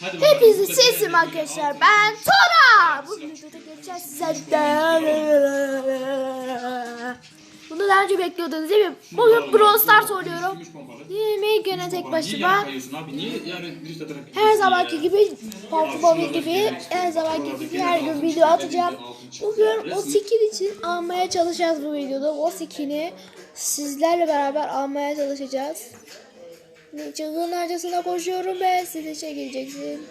Burada sesim arkadaşlar. Ben Tora. Bu videoda geçeceğiz sizlerle. Bunu daha önce bekliyordunuz değil mi? Bugün Brawl Stars oynuyorum. Yemeği gene tek başıma. Her zamanki gibi Bobby gibi her zamanki gibi her gün video atacağım. Bugün o skin için almaya çalışacağız bu videoda. O skin'i sizlerle beraber almaya çalışacağız. Çılgın harcasına koşuyorum ve siz de çekileceksin.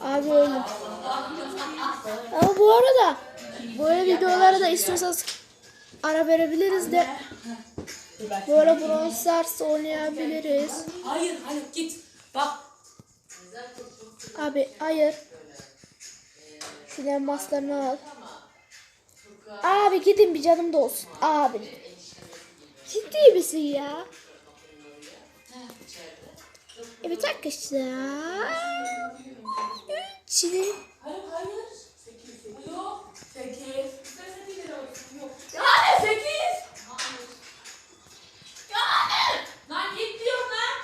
Abi öyle. Ama bu arada böyle videolara da istiyorsanız ara verebiliriz de böyle Brawl Stars oynayabiliriz. Hayır hayır git. Bak. Abi hayır. Şu elmaslarını al. Abi gidin bir canım da olsun. Abi. Ciddi misin ya? Evet arkadaşlar. Şimdi Hayır hayır. Sekiz. Yok. Sekiz. Yani sekiz. Yani. Lan git lan.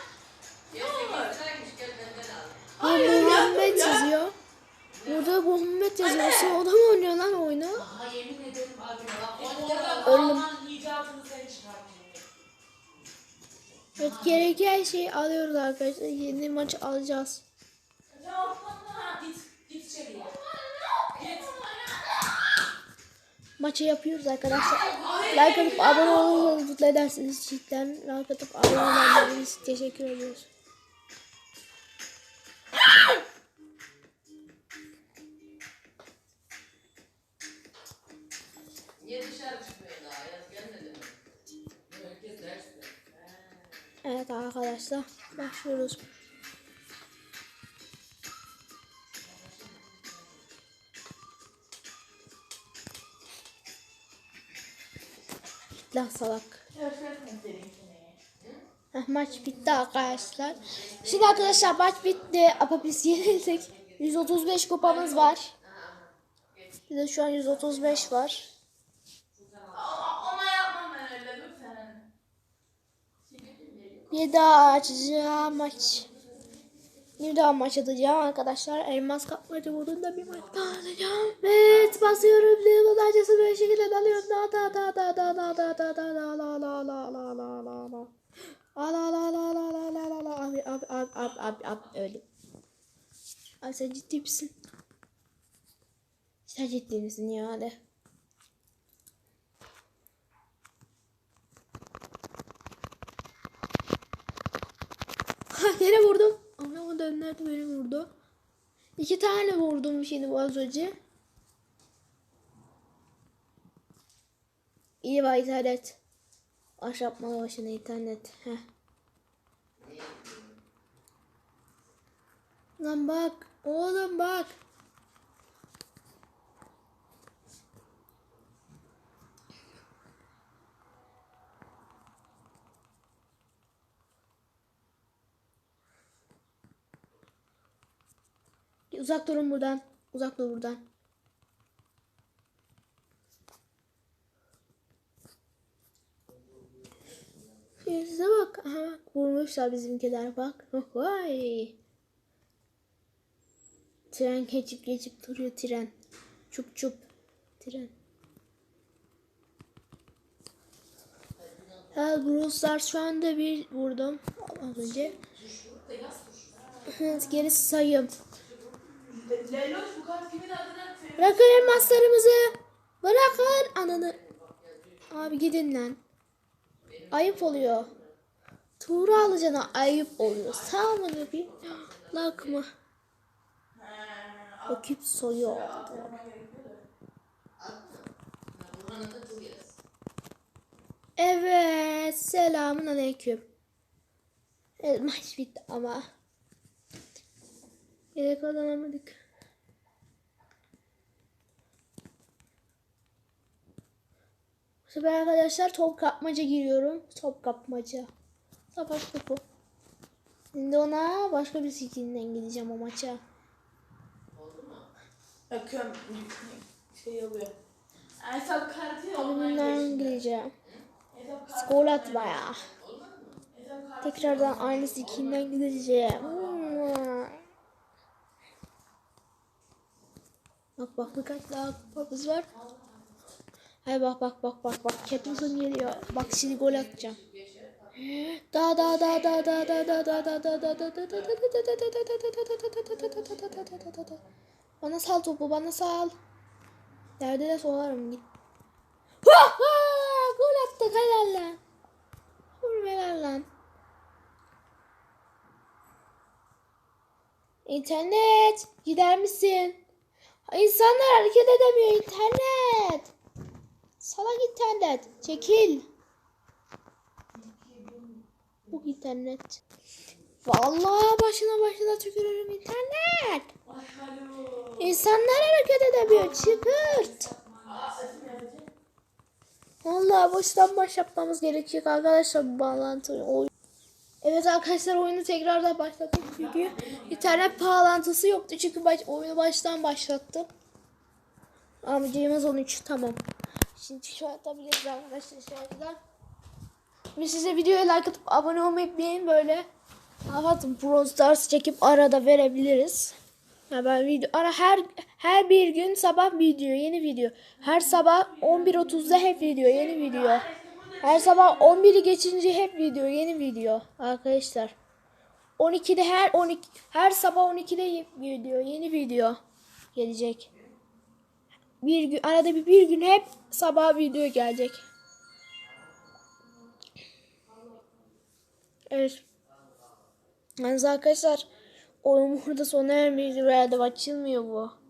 Yok. burada Muhammed yazıyor. Burada Muhammed yazıyor. Sen o da mı oynuyor lan oyunu? Ha yemin ederim abi. Öldüm. Allah'ın icadını sen çıkartın. Evet gereken şeyi alıyoruz arkadaşlar. Yeni maç alacağız. Maçı yapıyoruz arkadaşlar. Like atıp abone olursanız mutlu edersiniz cidden. Like atıp abone olursanız teşekkür ediyoruz. Evet arkadaşlar başlıyoruz. Lan salak. Heh, maç bitti arkadaşlar. Şimdi arkadaşlar maç bitti. Ama biz yenildik. 135 kupamız var. Bizde şu an 135 var. Ama yapmam ben öyle lütfen. Bir daha açacağım maç. Bir daha maç atacağım arkadaşlar. Elmas kapmaca modunda bir maç daha atacağım. Evet basıyorum. Level acısı bir şekilde dalıyorum. Da da da da da da da da da la la la la la la la la. La la la la la la la la abi abi abi abi abi abi öyle. Abi sen ciddi misin? Sen ciddi misin ya hadi. Yine vurdum. Ama o dönlerdi beni vurdu. İki tane vurdum şimdi az önce. İyi var internet. Aşapmalı başına internet. Heh. Lan bak. Oğlum bak. Uzak durun buradan. Uzak dur buradan. Size bak. Aha bak vurmuşlar bizimkiler bak. Vay. Tren geçip geçip duruyor tren. Çup çup. Tren. Ha Brawl Stars şu anda bir vurdum. Az önce. Evet, Gerisi sayım. Leyloş bu kart kimin adına? Bırakın elmaslarımızı. Bırakın ananı. Abi gidin lan. Ayıp oluyor. Tuğra alacağına ayıp oluyor. Sağ mı bir lak mı? Rakip soyuyor. Evet. Selamun aleyküm. Evet maç bitti ama. Yine kazanamadık. Sefer arkadaşlar top kapmaca giriyorum. Top kapmaca. Savaş topu. Şimdi ona başka bir skinden gideceğim o maça. Bakıyorum şey oluyor. Hesap kartı ondan kartı. Skol atmaya. Tekrardan aynı skinden gideceğim. Hmm. Bak bak birkaç daha kupamız var. Hay bak bak bak bak bak. Catwoman geliyor. Bak şimdi gol atacağım. Da da da da da da da da da da da da da da da Bana sal topu bana sal. Nerede de soğarım git. Ha ha! Gol attık helal lan. Vur helal lan. İnternet gider misin? İnsanlar hareket edemiyor internet. Salak internet. Çekil. Bu internet. Vallahi başına başına tükürürüm internet. İnsanlar hareket edemiyor. Çıkırt. Vallahi baştan başlatmamız gerekecek arkadaşlar bu bağlantıyı. Evet arkadaşlar oyunu tekrardan başlattık çünkü internet bağlantısı yoktu çünkü baş, oyunu baştan başlattım. Amcayımız 13 tamam. Şimdi şu atabiliriz arkadaşlar şöyle. Ve size videoya like atıp abone olmayı unutmayın böyle. Evet Brawl Stars çekip arada verebiliriz. Ya ben video ara her her bir gün sabah video yeni video. Her sabah 11.30'da hep video yeni video. Her sabah 11'i geçince hep video yeni video arkadaşlar. 12'de her 12 her sabah 12'de video yeni video gelecek. Bir gün arada bir, bir gün hep sabah video gelecek. Evet. Yalnız arkadaşlar oyun burada sona ermiyor. Herhalde açılmıyor bu.